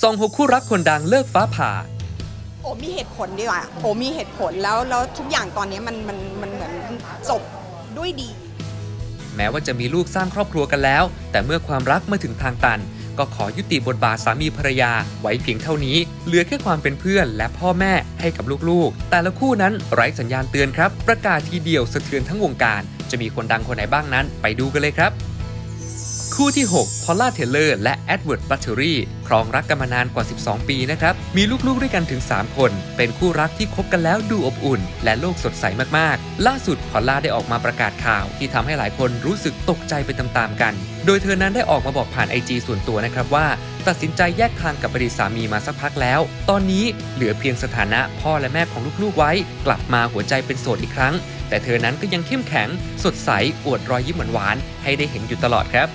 ซองหกคู่รักคนดังเลิกฟ้าผ่า โอมีเหตุผลดีกว่าโอมีเหตุผลแล้วแล้วทุกอย่างตอนนี้มันมันมันเหมือนจบด้วยดี แม้ว่าจะมีลูกสร้างครอบครัวกันแล้ว แต่เมื่อความรักมาถึงทางตัน ก็ขอยุติบทบาทสามีภรรยาไว้เพียงเท่านี้ เหลือแค่ความเป็นเพื่อนและพ่อแม่ให้กับลูกๆ แต่ละคู่นั้นไร้สัญญาณเตือนครับ ประกาศทีเดียวสะเทือนทั้งวงการ จะมีคนดังคนไหนบ้างนั้น ไปดูกันเลยครับ คู่ที่ 6 พอลล่าเทเลอร์และแอดเวิร์ดบัตเทอรี่ครองรักกันมานานกว่า 12 ปีนะครับ มีลูกๆด้วยกันถึง 3 คน เป็นคู่รักที่คบกันแล้วดูอบอุ่น และโลกสดใสมากๆ ล่าสุดพอลล่าได้ออกมาประกาศข่าว ที่ทำให้หลายคนรู้สึกตกใจไปตามๆกัน โดยเธอนั้นได้ออกมาบอกผ่านไอจส่วนตัวนะครับว่า ตัดสินใจแยกทางกับอดีตสามีมาสักพักแล้ว ตอนนี้เหลือเพียงสถานะพ่อและแม่ของลูกๆไว้ กลับมาหัวใจเป็นโสดอีกครั้งแต่เธอนั้นก็ยังเข้มแข็ง สดใส อวดรอยยิ้มหวานๆให้ได้เห็นอยู่ตลอดครับ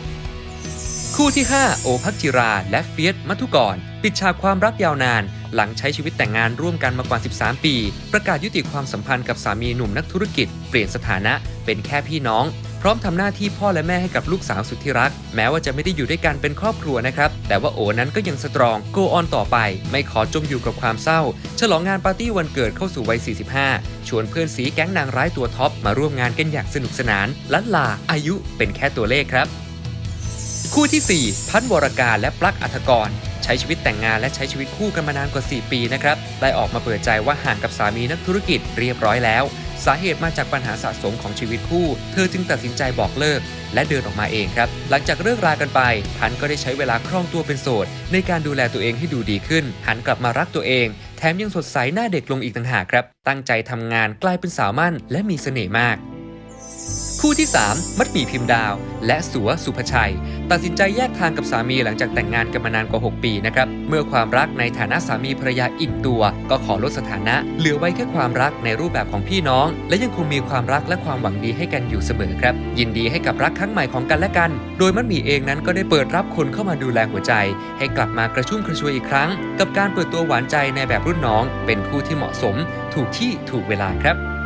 คู่ที่ 5 โอภักจิรา และเฟียสมัทุกร ปิดฉากความรักยาวนาน หลังใช้ชีวิตแต่งงานร่วมกันมากว่า 13 ปี ประกาศยุติความสัมพันธ์กับสามีหนุ่มนักธุรกิจ เปลี่ยนสถานะเป็นแค่พี่น้อง พร้อมทำหน้าที่พ่อและแม่ให้กับลูกสาวสุดที่รัก แม้ว่าจะไม่ได้อยู่ด้วยกันเป็นครอบครัวนะครับ แต่ว่าโอนั้นก็ยังสตรองโกออนต่อไป ไม่ขอจมอยู่กับความเศร้า ฉลองงานปาร์ตี้วันเกิดเข้าสู่วัย 45 ชวนเพื่อนสีแก๊งนางร้ายตัวท็อปมาร่วมงานกันอย่างสนุกสนานลันลาอายุเป็นแค่ตัวเลขครับ คู่ที่ 4 พันวรการและปลั๊กอัธกร ใช้ชีวิตแต่งงานและใช้ชีวิตคู่กันมานานกว่า 4 ปีนะครับ ได้ออกมาเปิดใจว่าห่างกับสามีนักธุรกิจเรียบร้อยแล้ว สาเหตุมาจากปัญหาสะสมของชีวิตคู่ เธอจึงตัดสินใจบอกเลิก และเดินออกมาเองครับ หลังจากเลิกรากันไป พันก็ได้ใช้เวลาคล่องตัวเป็นโสด ในการดูแลตัวเองให้ดูดีขึ้น หันกลับมารักตัวเอง แถมยังสดใสหน้าเด็กลงอีกต่างหากครับ ตั้งใจทำงานกลายเป็นสาวมั่น และมีเสน่ห์มาก คู่ที่ 3 มัดหมี่พิมพ์ดาว และสัวสุภชัย ตัดสินใจแยกทางกับสามีหลังจากแต่งงานกันมานานกว่า 6 ปีนะครับ เมื่อความรักในฐานะสามีภรรยาอิ่มตัว ก็ขอลดสถานะ เหลือไว้แค่ความรักในรูปแบบของพี่น้อง และยังคงมีความรักและความหวังดีให้กันอยู่เสมอครับ ยินดีให้กับรักครั้งใหม่ของกันและกัน โดยมัดหมี่เองนั้นก็ได้เปิดรับคนเข้ามาดูแลหัวใจ ให้กลับมากระชุ่มกระชวยอีกครั้ง กับการเปิดตัวหวานใจในแบบรุ่นน้อง เป็นคู่ที่เหมาะสม ถูกที่ถูกเวลาครับ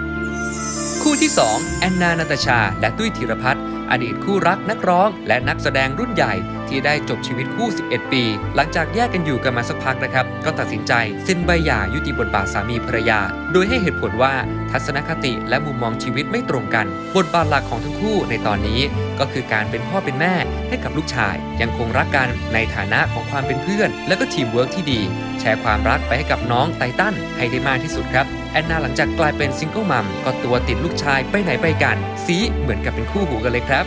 คู่ที่ 2 แอนนานาตาชา และตุ้ยธีรพัฒน์อดีตคู่รักนักร้อง และนักแสดงรุ่นใหญ่ ที่ได้จบชีวิตคู่ 11 ปี หลังจากแยกกันอยู่กันมาสักพักนะครับ ก็ตัดสินใจเซ็นใบหย่ายุติบทบาทสามีภรรยา โดยให้เหตุผลว่าทัศนคติและมุมมองชีวิตไม่ตรงกัน บทบาทหลักของทั้งคู่ในตอนนี้ก็คือการเป็นพ่อเป็นแม่ให้กับลูกชาย ยังคงรักกันในฐานะของความเป็นเพื่อน และก็ทีมเวิร์กที่ดี แชร์ความรักไปให้กับน้องไททันให้ได้มากที่สุดครับแอนนาหลังจากกลายเป็นซิงเกิลมัมก็ตัวติดลูกชายไปไหนไปกันสีเหมือนกับเป็นคู่หูกันเลยครับ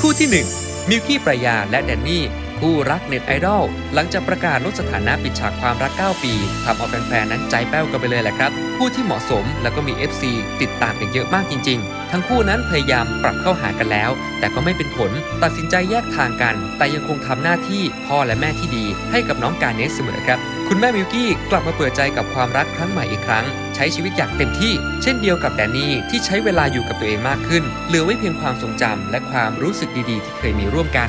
คู่ที่ 1 มิวกี้ปรายาและแดนนี่คู่รักเน็ตไอดอลหลังจากประกาศลดสถานะปิดฉากความรัก 9 ปีทำเอาแฟนๆนั้นใจแป้วกันไปเลยแหละครับคู่ที่เหมาะสมแล้วก็มี FC ติดตามกันเยอะมากจริง ๆ ทั้งคู่นั้นพยายามปรับเข้าหากันแล้ว แต่ก็ไม่เป็นผลตัดสินใจแยกทางกัน แต่ยังคงทำหน้าที่พ่อและแม่ที่ดีให้กับน้องการเนสเสมอครับ คุณแม่มิวกี้กลับมาเปิดใจกับความรักครั้งใหม่อีกครั้ง ใช้ชีวิตอย่างเต็มที่ เช่นเดียวกับแดนนี่ที่ใช้เวลาอยู่กับตัวเองมากขึ้นเหลือไว้เพียงความทรงจำและความรู้สึกดีๆ ที่เคยมีร่วมกัน